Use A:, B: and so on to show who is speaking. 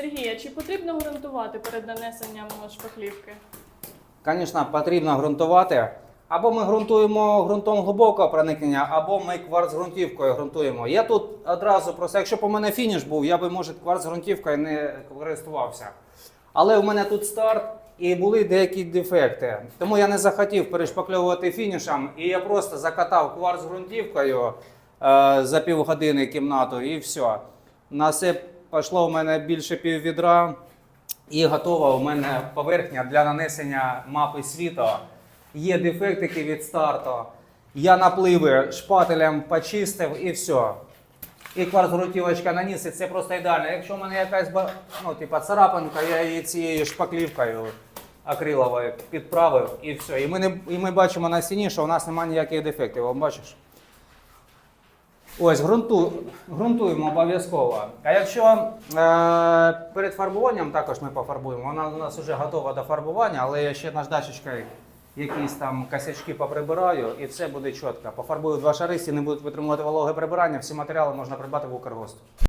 A: Сергій, а чи потрібно ґрунтувати перед нанесенням шпаклівки?
B: Звісно, потрібно ґрунтувати. Або ми ґрунтуємо ґрунтом глибокого проникнення, або ми кварц ґрунтівкою ґрунтуємо. Я тут одразу просто, якщо б у мене фініш був, я би, може, кварц ґрунтівкою не користувався. Але у мене тут старт і були деякі дефекти. Тому я не захотів перешпакльовувати фінішем, і я просто закатав кварц ґрунтівкою е, за півгодини кімнату і все. На все пішло у мене більше піввідра. І готова у мене поверхня для нанесення мапи світу. Є дефектики від старту. Я напливи шпателем почистив і все. І кварцгрунтівочка наніс, і це просто ідеально. Якщо в мене якась ну, типа, царапинка, я її цією шпаклівкою акриловою підправив і все. І ми, не, і ми бачимо на стіні, що у нас немає ніяких дефектів. Бачиш? Ось, ґрунту, ґрунтуємо обов'язково. А якщо е, перед фарбуванням також ми пофарбуємо, вона у нас вже готова до фарбування, але я ще наждачечкою якісь там косячки поприбираю і все буде чітко. Пофарбую два шари, не будуть витримувати вологе прибирання, всі матеріали можна придбати в Укргосту.